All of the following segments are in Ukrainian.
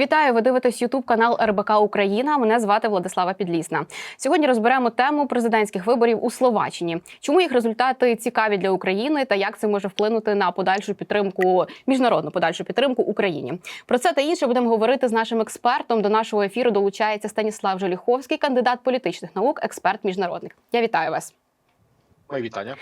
Вітаю! Ви дивитесь Ютуб канал РБК Україна. Мене звати Владислава Підлісна. Сьогодні розберемо тему президентських виборів у Словаччині. Чому їх результати цікаві для України та як це може вплинути на подальшу підтримку міжнародну подальшу підтримку Україні? Про це та інше будемо говорити з нашим експертом. До нашого ефіру долучається Станіслав Желіховський, кандидат політичних наук, експерт міжнародник. Я вітаю вас. Мої вітання.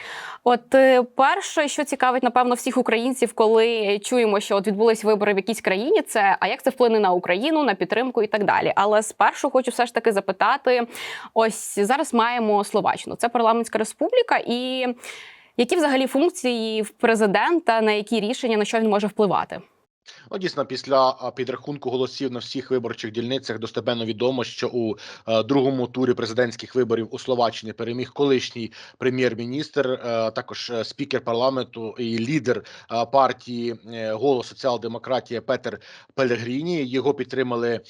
От е, перше, що цікавить, напевно, всіх українців, коли чуємо, що от відбулись вибори в якійсь країні, це а як це вплине на Україну, на підтримку і так далі. Але спершу хочу все ж таки запитати: ось зараз маємо Словаччину. Це парламентська республіка, і які взагалі функції в президента, на які рішення на що він може впливати? Ну, дійсно, після підрахунку голосів на всіх виборчих дільницях достеменно відомо, що у е, другому турі президентських виборів у Словаччині переміг колишній прем'єр-міністр, е, також е, спікер парламенту і лідер партії голос соціал-демократія Петер Пелегріні. Його підтримали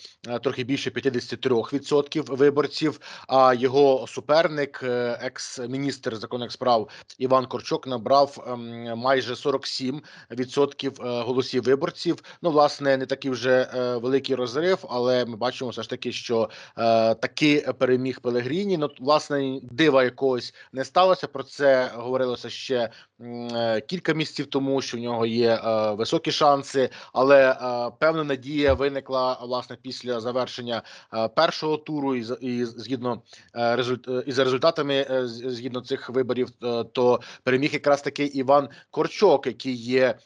трохи більше 53% виборців. А його суперник, екс-міністр законних справ Іван Корчок, набрав ем, майже 47% е, голосів виборців. Ну, власне, не такий вже е, великий розрив, але ми бачимо все ж таки, що е, таки переміг Пелегріні. Ну, власне, дива якогось не сталося. Про це говорилося ще е, кілька місяців тому, що в нього є е, високі шанси, але е, певна надія виникла власне після завершення е, першого туру, і, і згідно е, результ, е, із результатами е, згідно цих виборів, е, то переміг якраз таки Іван Корчок, який є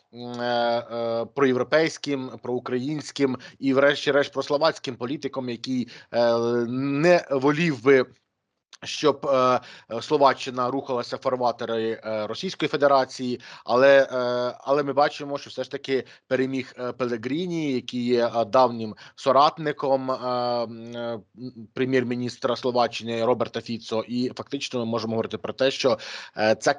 проєвропейським, проукраїнським і, врешті-решт, прословацьким політиком, який е, не волів би. Щоб е, е, Словаччина рухалася фарватери е, Російської Федерації, але е, але ми бачимо, що все ж таки переміг е, Пелегріні, який є е, давнім соратником е, прем'єр-міністра Словаччини Роберта Фіцо, і фактично ми можемо говорити про те, що е, ця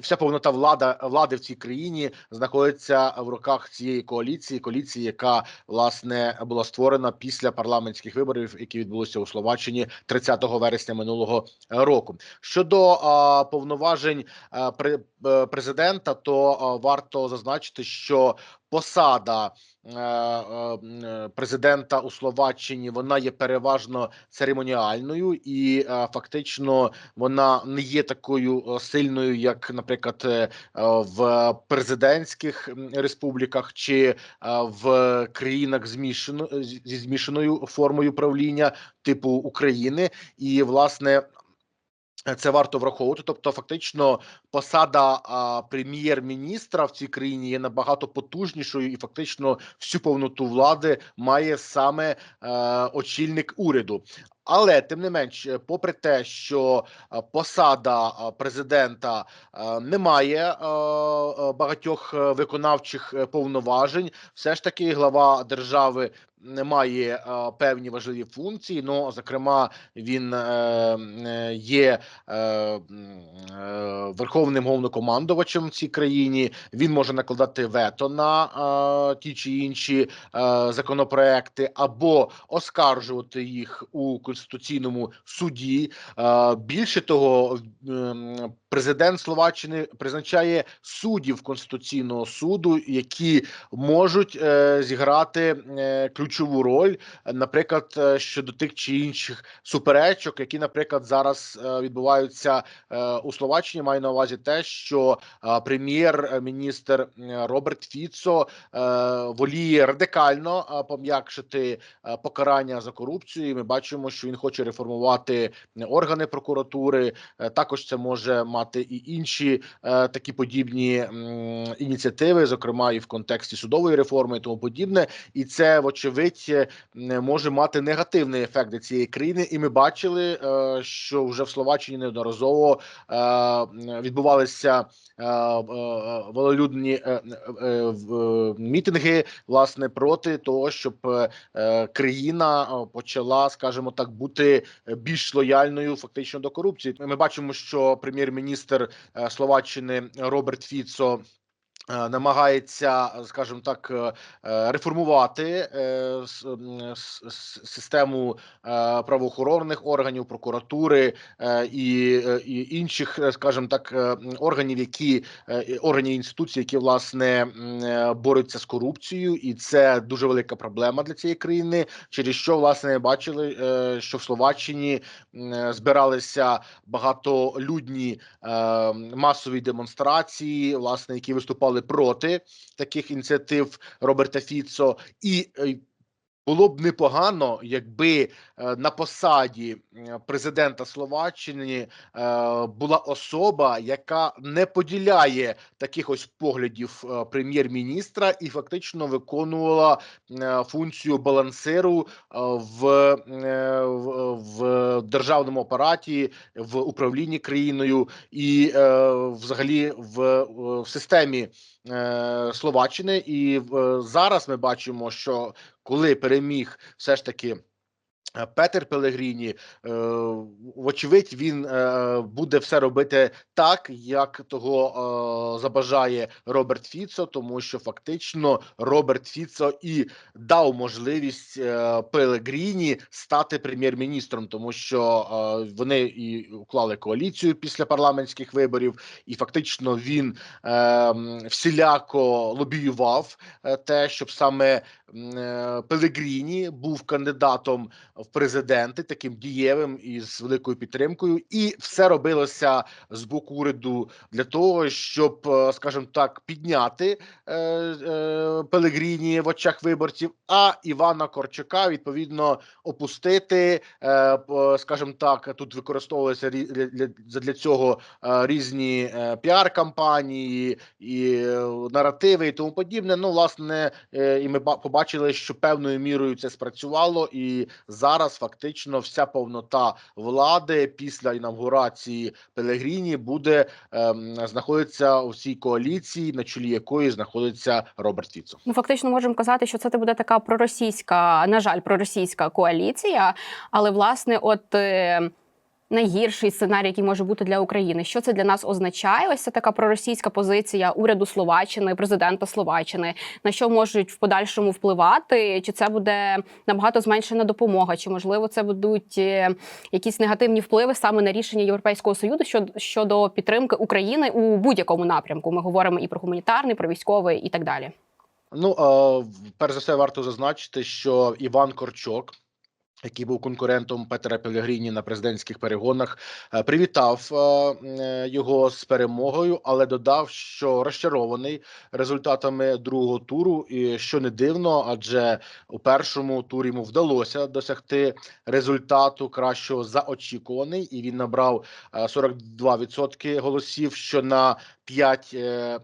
вся повнота влада влади в цій країні знаходиться в руках цієї коаліції, коаліції, яка власне була створена після парламентських виборів, які відбулися у Словаччині 30 вересня минулого року. Щодо а, повноважень а, при, а, президента, то а, варто зазначити, що посада е, е, президента у Словаччині вона є переважно церемоніальною, і е, фактично вона не є такою сильною, як, наприклад, в президентських республіках чи в країнах змішано зі змішаною формою правління, типу України, і власне. Це варто враховувати. Тобто, фактично, посада прем'єр-міністра в цій країні є набагато потужнішою, і фактично всю повноту влади має саме е, очільник уряду. Але тим не менш, попри те, що посада президента не має багатьох е, виконавчих е, повноважень, все ж таки глава держави не має певні важливі функції. Ну, зокрема, він е, є верховним головнокомандувачем в цій країні. Він може накладати вето на ті чи інші законопроекти або оскаржувати їх у конституційному суді. Е, більше того, ем, президент Словаччини призначає суддів конституційного суду, які можуть е, зіграти е, ключову роль, наприклад, е, щодо тих чи інших суперечок, які, наприклад, зараз відбуваються у Словаччині. Маю на увазі те, що прем'єр-міністр Роберт Фіцо воліє радикально пом'якшити покарання за корупцію. І Ми бачимо, що він хоче реформувати е, органи прокуратури. Е, Також це може мати і інші е, такі подібні ініціативи, зокрема і в контексті судової реформи, і тому подібне. І це, вочевидь, може мати негативний ефект для цієї країни. І ми бачили, що вже в Словаччині неодноразово відбувалися волелюдні в- е, мітинги власне проти того, щоб країна почала, скажімо так, бути е, більш лояльною фактично до корупції. Ми бачимо, що прем'єр-міністр е, Словаччини Роберт Фіцо намагається, скажімо так, е, е, реформувати е, систему е, правоохоронних органів, прокуратури е, і, е, інших, е, скажімо так, е, органів, які е, органів інституцій, які власне е, борються з корупцією, і це дуже велика проблема для цієї країни. Через що власне бачили, е, що в Словаччині е, збиралися багатолюдні е, масові демонстрації, власне, які виступали проти таких ініціатив Роберта Фіцо, і е, було б непогано, якби е, на посаді президента Словаччини е, була особа, яка не поділяє таких ось поглядів е, прем'єр-міністра і фактично виконувала функцію балансиру в, в, державному апараті, в управлінні країною і взагалі в, в системі Словаччини. І е, зараз ми бачимо, що коли переміг все ж таки. Е, Петер Пелегріні, е, вочевидь, він е, буде все робити так, як того забажає Роберт Фіцо, тому що фактично Роберт Фіцо і дав можливість Пелегріні стати прем'єр-міністром, тому що вони і уклали коаліцію після парламентських виборів, і фактично він всіляко лобіював те, щоб саме Пелегріні був кандидатом в президенти, таким дієвим і з великою підтримкою, і все робилося з боку уряду для того, щоб, е, скажімо так, підняти е, е, Пелегріні в очах виборців, а Івана Корчака відповідно опустити. Скажімо так, тут використовувалися для, цього різні піар-кампанії і наративи і тому подібне. Ну, власне, і ми ба- побачили, що певною мірою це спрацювало, і зараз фактично вся повнота влади після інавгурації Пелегріні буде ем, знаходиться у цій коаліції, на чолі якої знаходиться Роберт Фіцо. Ну, фактично можемо казати, що це буде така проросійська, на жаль, проросійська коаліція. Але власне, от е, найгірший сценарій, який може бути для України, що це для нас означає? Ось це така проросійська позиція уряду Словаччини, президента Словаччини. На що можуть в подальшому впливати? Чи це буде набагато зменшена допомога? Чи можливо це будуть е, якісь негативні впливи саме на рішення Європейського союзу щодо, підтримки України у будь-якому напрямку? Ми говоримо і про гуманітарний, про військовий і так далі. Ну перш за все, варто зазначити, що Іван Корчок. Який був конкурентом Петера Пелегріні на президентських перегонах, е, привітав е, е, його з перемогою, але додав, що розчарований результатами другого туру, і що не дивно, адже у першому турі йому вдалося досягти результату кращого за очікуваний, і він набрав е, 42% голосів, що на 5 е,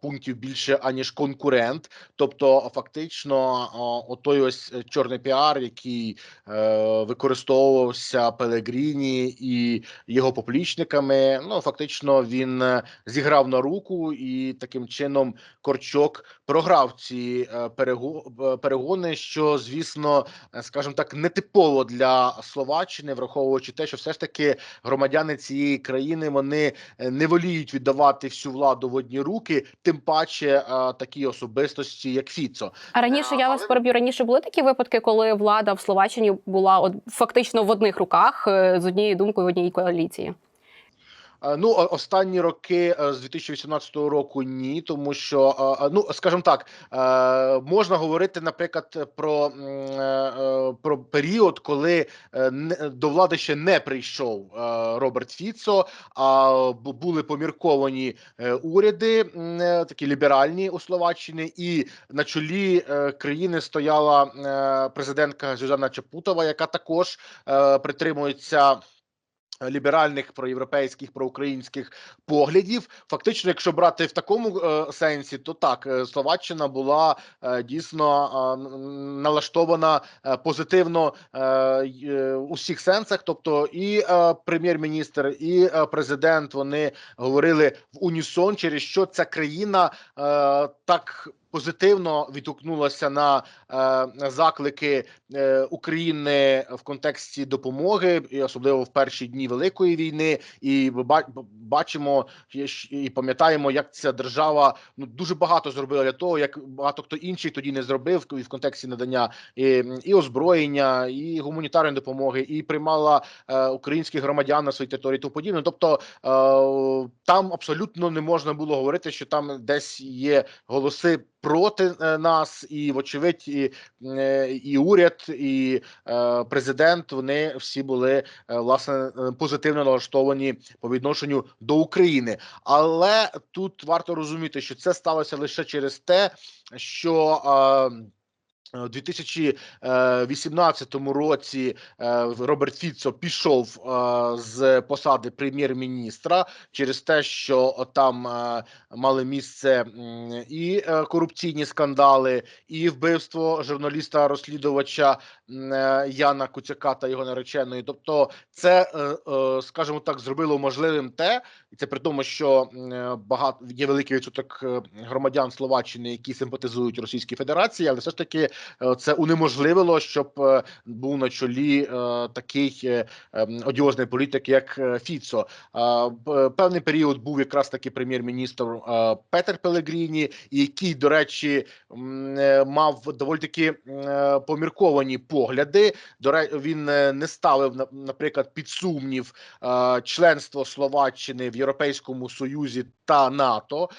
пунктів більше аніж конкурент. Тобто, фактично, о, отой ось е, чорний піар, який е, використовувався Пелегріні і його поплічниками. Ну фактично, він е, зіграв на руку, і таким чином Корчок програв ці перегони, що звісно, скажімо так, нетипово для Словаччини, враховуючи те, що все ж таки громадяни цієї країни вони не воліють віддавати всю владу в одні руки, тим паче е, такі особистості, як Фіцо. А раніше Е, я вас переб'ю. Раніше були такі випадки, коли влада в Словаччині була от фактично в одних руках е, з однією думкою в одній коаліції. Е, Ну, останні роки е, з 2018 року ні, тому що е, ну скажімо так, можна говорити, наприклад, про, про період, коли до влади ще не прийшов Роберт Фіцо, а були помірковані уряди, такі ліберальні у Словаччині, і на чолі країни стояла президентка Зюзанна Чапутова, яка також притримується ліберальних проєвропейських проукраїнських поглядів. Фактично, якщо брати в такому е, сенсі, то так е, Словаччина була е, дійсно е, налаштована е, позитивно е, й- е, у всіх сенсах. Тобто, і е, прем'єр-міністр, і е, президент вони говорили в унісон, через що ця країна е, так позитивно відгукнулася на е, заклики е, України в контексті допомоги, і особливо в перші дні великої війни. І бачимо і пам'ятаємо, як ця держава ну дуже багато зробила для того, як багато хто інший тоді не зробив в контексті надання і, і озброєння, і гуманітарної допомоги, і приймала е, українських громадян на своїй території. і Тому подібне. Тобто е, там абсолютно не можна було говорити, що там десь є голоси проти е, нас, і вочевидь, і, е, і уряд, і е, президент. Вони всі були власне позитивно налаштовані по відношенню до України. Але тут варто розуміти, що це сталося лише через те, що. Е, у 2018 році е, Роберт Фіцо пішов е, з посади прем'єр-міністра через те, що там е, мали місце і е, корупційні скандали, і вбивство журналіста-розслідувача е, Яна Куцяка та його нареченої. Тобто, це, е, е, скажімо так, зробило можливим те, і це при тому, що е, багато є великий відсоток е, громадян Словаччини, які симпатизують Російській Федерації, але все ж таки е, це унеможливило, щоб е, був на чолі е, такий е, ем, одіозний політик, як е, Фіцо. Е, Певний період був якраз таки прем'єр-міністр е, Петер Пелегріні, який, до речі, е, мав доволі таки е, помірковані погляди. До ре- він е, не ставив на- наприклад під сумнів е, членство Словаччини в Європейському Союзі та НАТО. е,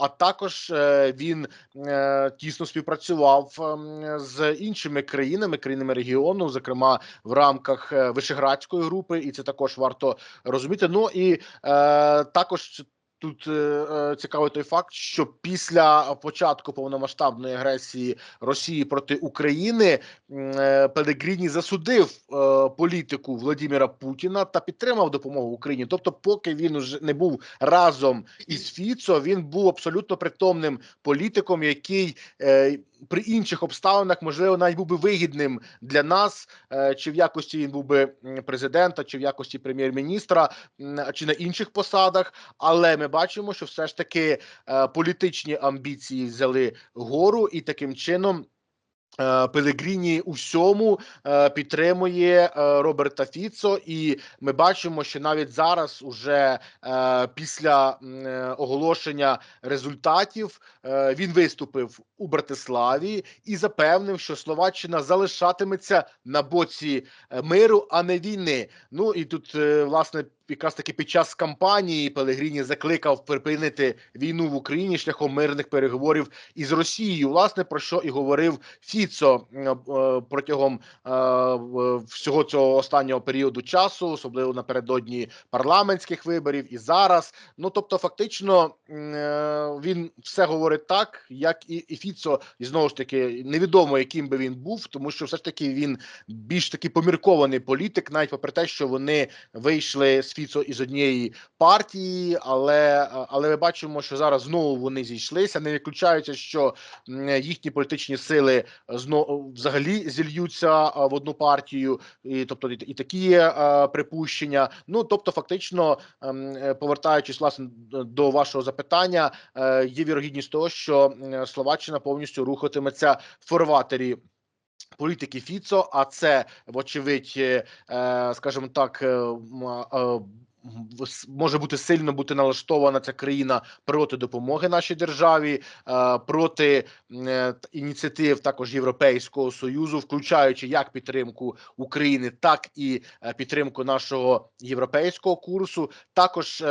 А також е, він е, тісно співпрацював ем, з іншими країнами, країнами регіону, зокрема в рамках е, Вишеградської групи, і це також варто розуміти. Ну і е, також. Тут е, е, цікавий той факт, що після початку повномасштабної агресії Росії проти України е, Пелегріні засудив е, політику Владимира Путіна та підтримав допомогу Україні. Тобто, поки він уже не був разом із Фіцо, він був абсолютно притомним політиком, який е, при інших обставинах можливо навіть був би вигідним для нас, е, чи в якості він був би президента, чи в якості прем'єр-міністра, чи на інших посадах. Але ми бачимо, що все ж таки е, політичні амбіції взяли гору, і таким чином. Е, Пелегріні у всьому е, підтримує е, Роберта Фіцо, і ми бачимо, що навіть зараз, уже після оголошення результатів, він виступив у Братиславі і запевнив, що Словаччина залишатиметься на боці миру, а не війни. Ну і тут власне якраз таки під час кампанії Пелегріні закликав припинити війну в Україні шляхом мирних переговорів із Росією. Власне про що і говорив Фіцо е, е, протягом е, всього цього останнього періоду часу, особливо напередодні парламентських виборів і зараз. Ну тобто, фактично він все говорить так, як і Фіцо, і знову ж таки невідомо, яким би він був, тому що все ж таки він більш таки поміркований політик, навіть попри те, що вони вийшли з Фіцо із однієї партії, але але ми бачимо, що зараз знову вони зійшлися. Не виключається, що їхні політичні сили знову взагалі зільються в одну партію, і тобто і, такі а, припущення. Ну тобто, фактично, ем, е, повертаючись власне до вашого запитання, е, є вірогідність того, що Словаччина повністю рухатиметься в форватері. Політики Фіцо, а це вочевидь, е, скажімо так, е, е, може бути сильно бути налаштована ця країна проти допомоги нашій державі, е, проти е, ініціатив також Європейського союзу, включаючи як підтримку України, так і е, підтримку нашого європейського курсу. Також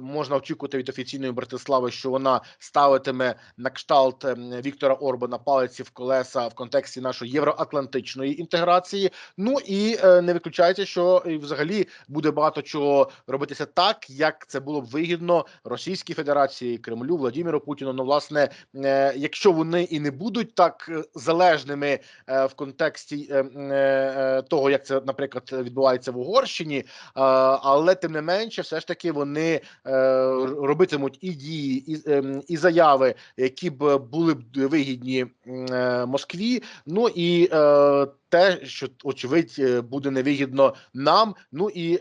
можна очікувати від офіційної Братислави, що вона ставитиме на кшталт ем, Віктора Орбана палиці в колеса в контексті нашої євроатлантичної інтеграції. Ну і не виключається, що взагалі буде багато чого робитися так, як це було б вигідно Російській Федерації, Кремлю, Владимиру Путіну. Ну, власне, е, якщо вони і не будуть так е, залежними е, в контексті того, як це, наприклад, відбувається в Угорщині, але тим не менше, все ж таки вони робитимуть і дії, і, і заяви, які б були б вигідні Москві. Ну і те, що очевидь буде невигідно нам, ну і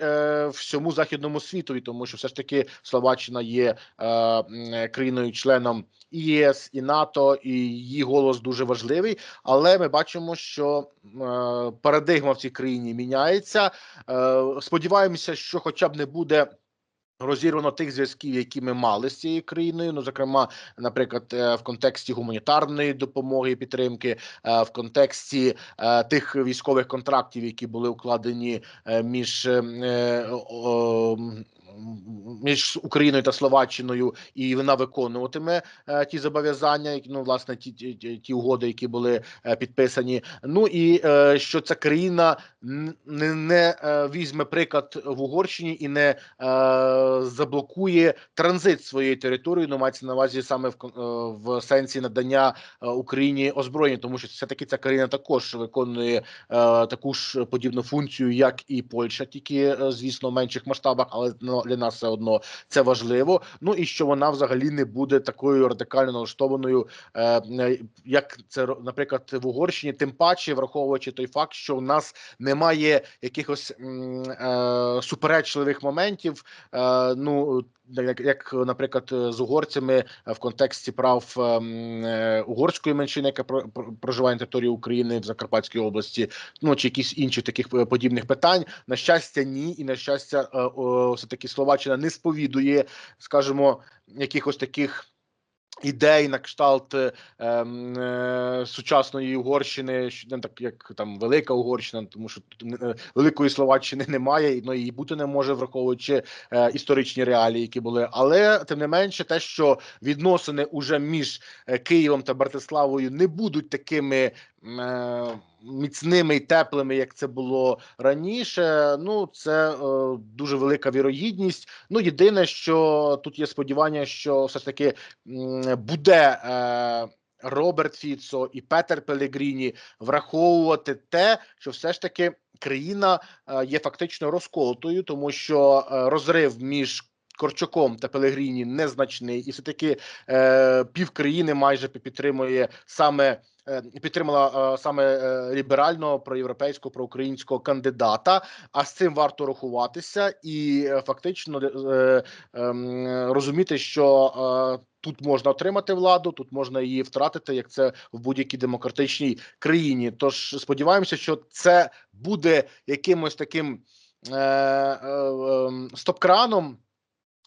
всьому західному світові, тому що все ж таки Словаччина є е, країною-членом і ЄС, і НАТО, і її голос дуже важливий. Але ми бачимо, що е, парадигма в цій країні міняється. Е, сподіваємося, що хоча б не буде. Розірвано тих зв'язків, які ми мали з цією країною. Ну, зокрема, наприклад, е, в контексті гуманітарної допомоги і підтримки, е, в контексті е, тих військових контрактів, які були укладені між е, е, о, м, між Україною та Словаччиною, і вона виконуватиме е, ті зобов'язання, ну власне ті, ті, ті- угоди, які були е, підписані. Ну і е, що ця країна не, не візьме приклад в Угорщині і не заблокує транзит своєї території. Ну мається на увазі саме в, в сенсі надання Україні озброєння, тому що все таки ця країна також виконує таку ж подібну функцію, як і Польща, тільки звісно в менших масштабах, але ну, для нас все одно це важливо. Ну і що вона взагалі не буде такою радикально налаштованою, е, е, як це наприклад в Угорщині, тим паче враховуючи той факт, що в нас немає якихось е, суперечливих моментів. Ну як, як, наприклад, з угорцями в контексті прав ем, е, угорської меншини, яка про- про- проживає на території України в Закарпатській області, ну чи якісь інші таких е, подібних питань. На щастя, ні, і на щастя, е, все таки Словаччина не сповідує, скажімо, якихось таких. Ідей на кшталт е, ем, е, сучасної Угорщини, що не так як там велика Угорщина, тому що е, великої Словаччини немає, і ну її бути не може, враховуючи е, історичні реалії, які були. Але тим не менше, те, що відносини уже між е, Києвом та Братиславою не будуть такими міцними і теплими, як це було раніше. Ну це е, дуже велика вірогідність. Ну єдине, що тут є сподівання, що все ж таки буде. Е, Роберт Фіцо і Петер Пелегріні враховувати те, що все ж таки країна е, є фактично розколотою, тому що е, розрив між Корчаком та Пелегріні незначний, і все таки е, пів країни майже підтримує саме. е, Підтримала е, саме е, ліберального проєвропейського проукраїнського кандидата. А з цим варто рахуватися і е, фактично е, ем, розуміти, що тут можна отримати владу, тут можна її втратити, як це в будь-якій демократичній країні. Тож сподіваємося, що це буде якимось таким е, ем, стоп-краном.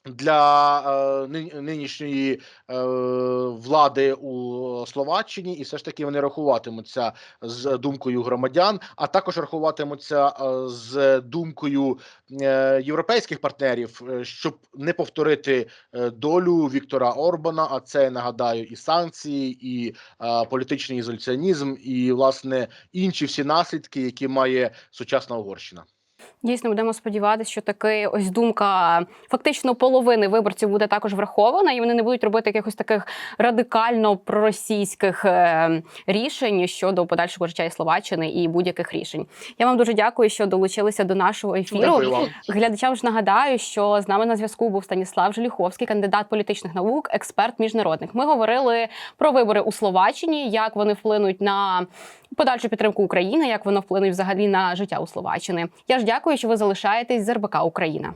Для е, нинішньої е, влади у Словаччині, і все ж таки вони рахуватимуться з думкою громадян, а також рахуватимуться е, з думкою е, європейських партнерів, е, щоб не повторити е, долю Віктора Орбана. А це нагадаю і санкції, і е, політичний ізоляціонізм, і власне інші всі наслідки, які має сучасна Угорщина. Дійсно, будемо сподіватися, що таки ось думка фактично половини виборців буде також врахована, і вони не будуть робити якихось таких радикально проросійських е, рішень щодо подальшого життя і Словаччини і будь-яких рішень. Я вам дуже дякую, що долучилися до нашого ефіру. Дякую вам. Глядачам ж нагадаю, що з нами на зв'язку був Станіслав Желіховський, кандидат політичних наук, експерт, міжнародник. Ми говорили про вибори у Словаччині, як вони вплинуть на подальшу підтримку України, як воно вплине взагалі на життя у Словаччини. Я ж дякую, що ви залишаєтесь з РБК Україна.